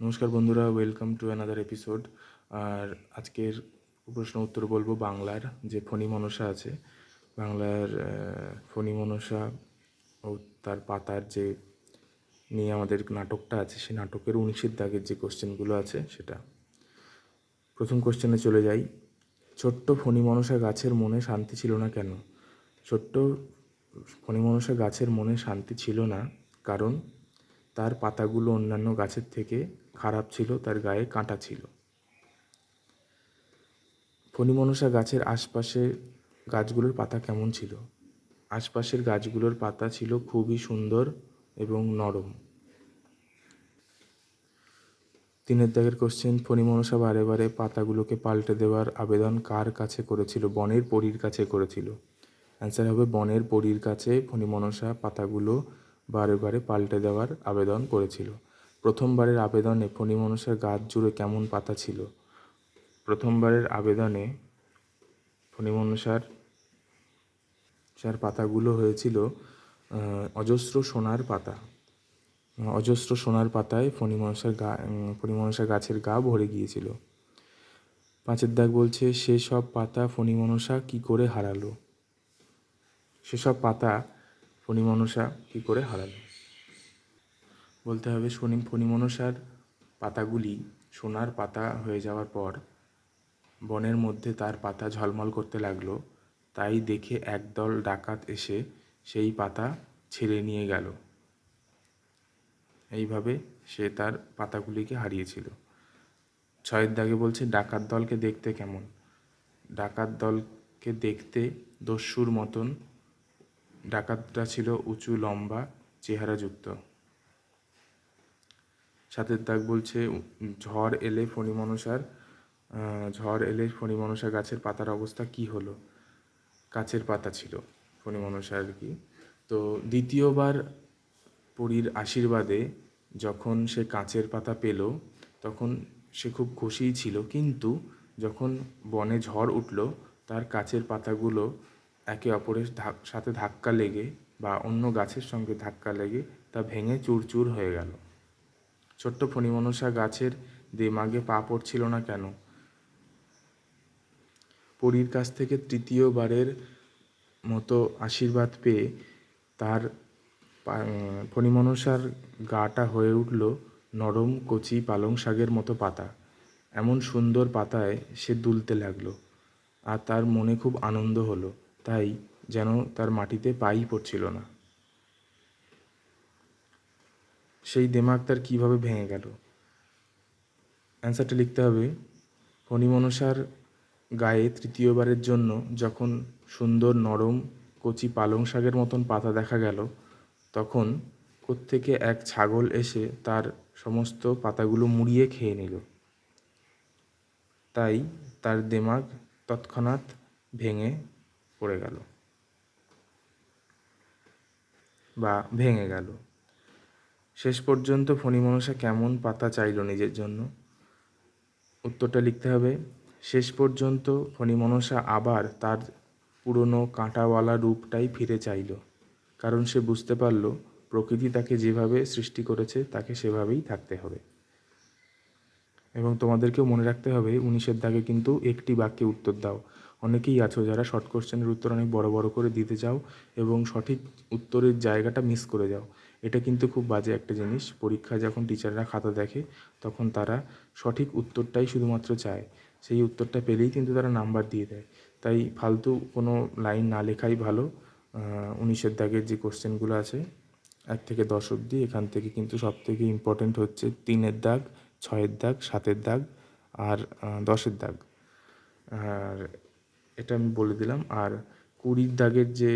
নমস্কার বন্ধুরা welcome to another episode আর আজকের প্রশ্ন উত্তর বলব বাংলার, যে ফণি মনসা আছে। বাংলার ফণি মনসা ও তার পাতার যে নিয়ে আমাদের নাটকটা আছে, সেই নাটকের উনিশের দাগের যে কোশ্চেনগুলো আছে, সেটা। প্রথম কোশ্চেনে চলে যাই। ছোট্ট ফণি মনসা গাছের মনে শান্তি ছিল না কেন? ছোট্ট ফণি মনসা গাছের মনে শান্তি ছিল না কারণ তার পাতাগুলো অন্যান্য গাছের থেকে খারাপ ছিল, তার গায়ে কাঁটা ছিল। ফণিমনসা গাছের আশপাশে গাছগুলোর পাতা কেমন ছিল? আশপাশের গাছগুলোর পাতা ছিল খুবই সুন্দর এবং নরম। তিনের দাগের কোশ্চেন ফণিমনসা বারে বারে পাতাগুলোকে পাল্টে দেওয়ার আবেদন কার কাছে করেছিল? বনের পরীর কাছে করেছিল। অ্যান্সার হবে, বনের পরীর কাছে ফণিমনসা পাতাগুলো বারে বারে পাল্টে দেওয়ার আবেদন করেছিল। প্রথমবারের আবেদনে ফণিমনসার গাছ জুড়ে কেমন পাতা ছিল? প্রথমবারের আবেদনে ফণিমনসার সার পাতাগুলো হয়েছিল অজস্র সোনার পাতা। অজস্র সোনার পাতায় ফণিমনসার গা ফণিমনসা গাছের গা ভরে গিয়েছিল। পাঁচের দাগ বলছে সেসব পাতা ফণিমনসা কি করে হারালো? সেসব পাতা ফণিমনসা কি করে হারালো? বলতে হবে শনি ফণিমনসার পাতাগুলি সোনার পাতা হয়ে যাওয়ার পর বনের মধ্যে তার পাতা ঝলমল করতে লাগল। তাই দেখে একদল ডাকাত এসে সেই পাতা ছেড়ে নিয়ে গেল। এইভাবে সে তার পাতাগুলিকে হারিয়েছিল। ছয়ের দাগে বলছে, ডাকাত দলকে দেখতে কেমন? ডাকাত দলকে দেখতে দস্যুর মতন। ডাকাতটা ছিল উঁচু, লম্বা, চেহারাযুক্ত। সাতের দাগ বলছে ঝড় এলে ফণিমনসার ঝড় এলে ফণিমনসা গাছের পাতার অবস্থা কি হলো? কাছের পাতা ছিল ফণিমনসা আর কি। তো দ্বিতীয়বার পুরীর আশীর্বাদে যখন সে কাঁচের পাতা পেল, তখন সে খুব খুশিই ছিল। কিন্তু যখন বনে ঝড় উঠল, তার কাচের পাতাগুলো একে অপরের সাথে ধাক্কা লেগে বা অন্য গাছের সঙ্গে ধাক্কা লেগে তা ভেঙে চুরচুর হয়ে গেল। ছোট্ট ফণিমনসা গাছের দেমাগে পা পড়ছিল না কেন? পরীর কাছ থেকে তৃতীয়বারের মতো আশীর্বাদ পেয়ে তার ফণিমনসার গাটা হয়ে উঠল নরম কচি পালং শাকের মতো পাতা। এমন সুন্দর পাতায় সে দুলতে লাগল আর তার মনে খুব আনন্দ হলো, তাই যেন তার মাটিতে পাই পড়ছিল না। সেই দেমাগ তার কীভাবে ভেঙে গেল? অ্যান্সারটা লিখতে হবে, ফণিমনসার গায়ে তৃতীয়বারের জন্য যখন সুন্দর নরম কচি পালং শাকের মতন পাতা দেখা গেল, তখন কোত্থেকে এক ছাগল এসে তার সমস্ত পাতাগুলো মুড়িয়ে খেয়ে নিল। তাই তার দেমাগ তৎক্ষণাৎ ভেঙে পড়ে গেল বা ভেঙে গেল। শেষ পর্যন্ত ফণিমনসা কেমন পাতা চাইল নিজের জন্য? উত্তরটা লিখতে হবে, শেষ পর্যন্ত ফণিমনসা আবার তার পুরনো কাঁটাওয়ালা রূপটাই ফিরে চাইল, কারণ সে বুঝতে পারল প্রকৃতি তাকে যেভাবে সৃষ্টি করেছে, তাকে সেভাবেই থাকতে হবে। এবং তোমাদেরকেও মনে রাখতে হবে, উনিশের দাগে কিন্তু একটি বাক্যে উত্তর দাও। অনেকেই আছো যারা শর্ট কোশ্চেনের উত্তর অনেক বড় বড় করে দিতে চাও এবং সঠিক উত্তরের জায়গাটা মিস করে যাও। এটা কিন্তু খুব বাজে একটা জিনিস। পরীক্ষায় যখন টিচাররা খাতা দেখে, তখন তারা সঠিক উত্তরটাই শুধুমাত্র চায়। সেই উত্তরটা পেলেই কিন্তু তারা নাম্বার দিয়ে দেয়। তাই ফালতু কোনো লাইন না লেখাই ভালো। উনিশের দাগের যে কোশ্চেনগুলো আছে, এক থেকে দশ অবধি, এখান থেকে কিন্তু সব থেকে ইম্পর্টেন্ট হচ্ছে তিনের দাগ, ছয়ের দাগ, সাতের দাগ আর দশের দাগ। আর এটা আমি বলে দিলাম। আর কুড়ির দাগের যে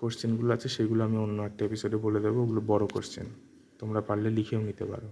কোশ্চেনগুলো আছে, সেগুলো আমি অন্য একটা এপিসোডে বলে দেবো। ওগুলো বড় কোশ্চেন তোমরা পারলে লিখেও নিতে পারো।